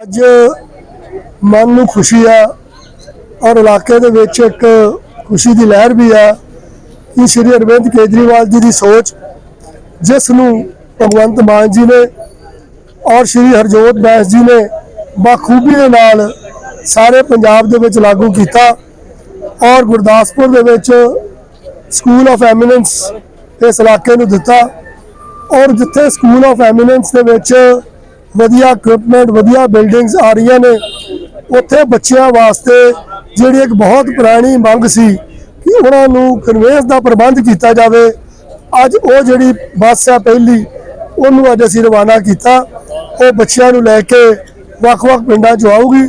ਅੱਜ ਮਨ ਨੂੰ ਖੁਸ਼ੀ ਆ ਔਰ ਇਲਾਕੇ ਦੇ ਵਿੱਚ ਇੱਕ ਖੁਸ਼ੀ ਦੀ ਲਹਿਰ ਵੀ ਆ ਕਿ ਸ਼੍ਰੀ ਅਰਵਿੰਦ ਕੇਜਰੀਵਾਲ ਜੀ ਦੀ ਸੋਚ, ਜਿਸ ਨੂੰ ਭਗਵੰਤ ਮਾਨ ਜੀ ਨੇ ਔਰ ਸ਼੍ਰੀ ਹਰਜੋਤ ਬੈਂਸ ਜੀ ਨੇ ਬਾਖੂਬੀ ਦੇ ਨਾਲ ਸਾਰੇ ਪੰਜਾਬ ਦੇ ਵਿੱਚ ਲਾਗੂ ਕੀਤਾ ਔਰ ਗੁਰਦਾਸਪੁਰ ਦੇ ਵਿੱਚ ਸਕੂਲ ਆਫ ਐਮੀਨੈਂਸ ਇਸ ਇਲਾਕੇ ਨੂੰ ਦਿੱਤਾ ਔਰ ਜਿੱਥੇ ਸਕੂਲ ਆਫ ਐਮੀਨੈਂਸ ਦੇ ਵਿੱਚ ਵਧੀਆ ਇਕਵਿਪਮੈਂਟ ਵਧੀਆ ਬਿਲਡਿੰਗਸ ਆ ਰਹੀਆਂ ਨੇ। ਉੱਥੇ ਬੱਚਿਆਂ ਵਾਸਤੇ ਜਿਹੜੀ ਇੱਕ ਬਹੁਤ ਪੁਰਾਣੀ ਮੰਗ ਸੀ ਕਿ ਉਹਨਾਂ ਨੂੰ ਕਨਵੇਂਸ ਦਾ ਪ੍ਰਬੰਧ ਕੀਤਾ ਜਾਵੇ। ਅੱਜ ਉਹ ਜਿਹੜੀ ਬੱਸ ਆ ਪਹਿਲੀ, ਉਹਨੂੰ ਅੱਜ ਅਸੀਂ ਰਵਾਨਾ ਕੀਤਾ। ਉਹ ਬੱਚਿਆਂ ਨੂੰ ਲੈ ਕੇ ਵੱਖ-ਵੱਖ ਪਿੰਡਾਂ 'ਚ ਆਊਗੀ।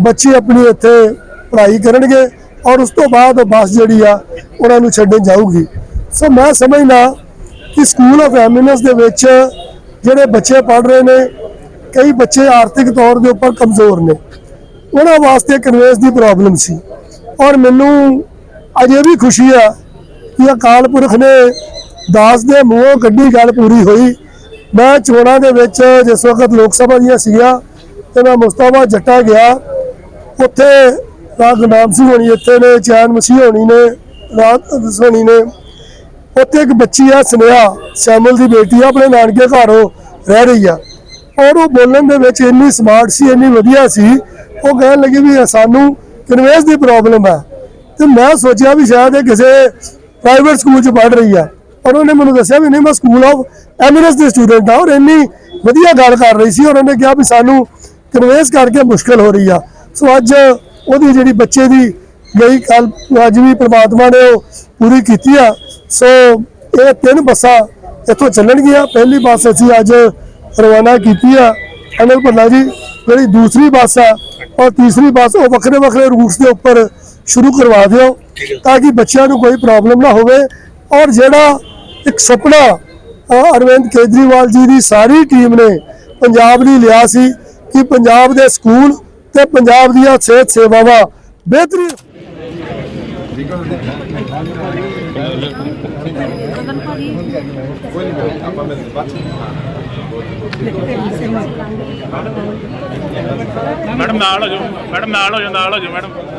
ਬੱਚੇ ਆਪਣੀ ਇੱਥੇ ਪੜ੍ਹਾਈ ਕਰਨਗੇ ਔਰ ਉਸ ਤੋਂ ਬਾਅਦ ਉਹ ਬੱਸ ਜਿਹੜੀ ਆ, ਉਹਨਾਂ ਨੂੰ ਛੱਡਣ ਜਾਊਗੀ। ਸੋ ਮੈਂ ਸਮਝਦਾ ਕਿ ਸਕੂਲ ਆਫ ਐਮਿਨੈਂਸ ਦੇ ਵਿੱਚ ਜਿਹੜੇ ਬੱਚੇ ਪੜ੍ਹ ਰਹੇ ਨੇ ਕਈ ਬੱਚੇ ਆਰਥਿਕ ਤੌਰ ਦੇ ਉੱਪਰ ਕਮਜ਼ੋਰ ਨੇ। ਉਹਨਾਂ ਵਾਸਤੇ ਕਨਵੇਸ ਦੀ ਪ੍ਰੋਬਲਮ ਸੀ। ਔਰ ਮੈਨੂੰ ਅਜੇ ਵੀ ਖੁਸ਼ੀ ਆ ਕਿ ਅਕਾਲ ਪੁਰਖ ਨੇ ਦਾਸ ਦੇ ਮੂੰਹੋਂ ਕੱਢੀ ਗੱਲ ਪੂਰੀ ਹੋਈ। ਮੈਂ ਚੋਣਾਂ ਦੇ ਵਿੱਚ ਜਿਸ ਵਕਤ ਲੋਕ ਸਭਾ ਦੀਆਂ ਸੀਗੀਆਂ, ਤੇ ਮੈਂ ਮੁਸਤਾਫਾ ਜੱਟਾ ਗਿਆ। ਉੱਥੇ ਰਾਗ ਨਾਮ ਸਿੰਘ ਹੋਣੀ ਇੱਥੇ ਨੇ, ਚੈਨ ਮਸੀਹ ਹੋਣੀ ਨੇ ਰਾਤ ਹੋਣੀ ਨੇ। ਉੱਥੇ ਇੱਕ ਬੱਚੀ ਆ, ਸੁਨੇਹਾ ਸ਼ਾਮਲ ਦੀ ਬੇਟੀ ਆ, ਆਪਣੇ ਨਾਨਕੇ ਘਰ ਉਹ ਰਹਿ ਰਹੀ ਆ। ਔਰ ਉਹ ਬੋਲਣ ਦੇ ਵਿੱਚ ਇੰਨੀ ਸਮਾਰਟ ਸੀ, ਇੰਨੀ ਵਧੀਆ ਸੀ, ਉਹ ਕਹਿਣ ਲੱਗੀ ਵੀ ਸਾਨੂੰ ਕਨਵੇਸ ਦੀ ਪ੍ਰੋਬਲਮ ਹੈ ਤੇ ਮੈਂ ਸੋਚਿਆ ਵੀ ਸ਼ਾਇਦ ਇਹ ਕਿਸੇ ਪ੍ਰਾਈਵੇਟ ਸਕੂਲ 'ਚ ਪੜ੍ਹ ਰਹੀ ਆ। ਪਰ ਉਹਨੇ ਮੈਨੂੰ ਦੱਸਿਆ ਵੀ ਨਹੀਂ, ਮੈਂ ਸਕੂਲ ਆਫ ਐਮਿਨੈਂਸ ਦੀ ਸਟੂਡੈਂਟ ਆ ਔਰ ਇੰਨੀ ਵਧੀਆ ਗੱਲ ਕਰ ਰਹੀ ਸੀ। ਔਰ ਉਹਨੇ ਕਿਹਾ ਵੀ ਸਾਨੂੰ ਕਨਵੇਸ ਕਰਕੇ ਮੁਸ਼ਕਲ ਹੋ ਰਹੀ ਆ। ਸੋ ਅੱਜ ਉਹਦੀ ਜਿਹੜੀ ਬੱਚੇ ਦੀ ਗਈ ਕੱਲ, ਅੱਜ ਵੀ ਪ੍ਰਮਾਤਮਾ ਨੇ ਉਹ ਪੂਰੀ ਕੀਤੀ ਆ। ਸੋ ਇਹ ਤਿੰਨ ਬੱਸਾਂ ਇੱਥੋਂ ਚੱਲਣਗੀਆਂ। ਪਹਿਲੀ ਬੱਸ ਅਸੀਂ ਅੱਜ ਰਵਾਨਾ ਕੀਤੀ ਆ। ਅਨਿਲ ਭੱਲਾ ਜੀ, ਜਿਹੜੀ ਦੂਸਰੀ ਬੱਸ ਆ ਔਰ ਤੀਸਰੀ ਬੱਸ, ਉਹ ਵੱਖਰੇ ਵੱਖਰੇ ਰੂਟਸ ਦੇ ਉੱਪਰ ਸ਼ੁਰੂ ਕਰਵਾ ਦਿਓ ਤਾਂ ਕਿ ਬੱਚਿਆਂ ਨੂੰ ਕੋਈ ਪ੍ਰੋਬਲਮ ਨਾ ਹੋਵੇ। ਔਰ ਜਿਹੜਾ ਇੱਕ ਸੁਪਨਾ ਅਰਵਿੰਦ ਕੇਜਰੀਵਾਲ ਜੀ ਦੀ ਸਾਰੀ ਟੀਮ ਨੇ ਪੰਜਾਬ ਲਈ ਲਿਆ ਸੀ ਕਿ ਪੰਜਾਬ ਦੇ ਸਕੂਲ ਤੇ ਪੰਜਾਬ ਦੀਆਂ ਸਿਹਤ ਸੇਵਾਵਾਂ ਬਿਹਤਰੀਨ ਮੈਡਮ ਨਾਲ ਹੋ ਜਾਓ ਮੈਡਮ ਨਾਲ ਹੋ ਜਾਓ ਨਾਲ ਹੋ ਜਾਓ ਮੈਡਮ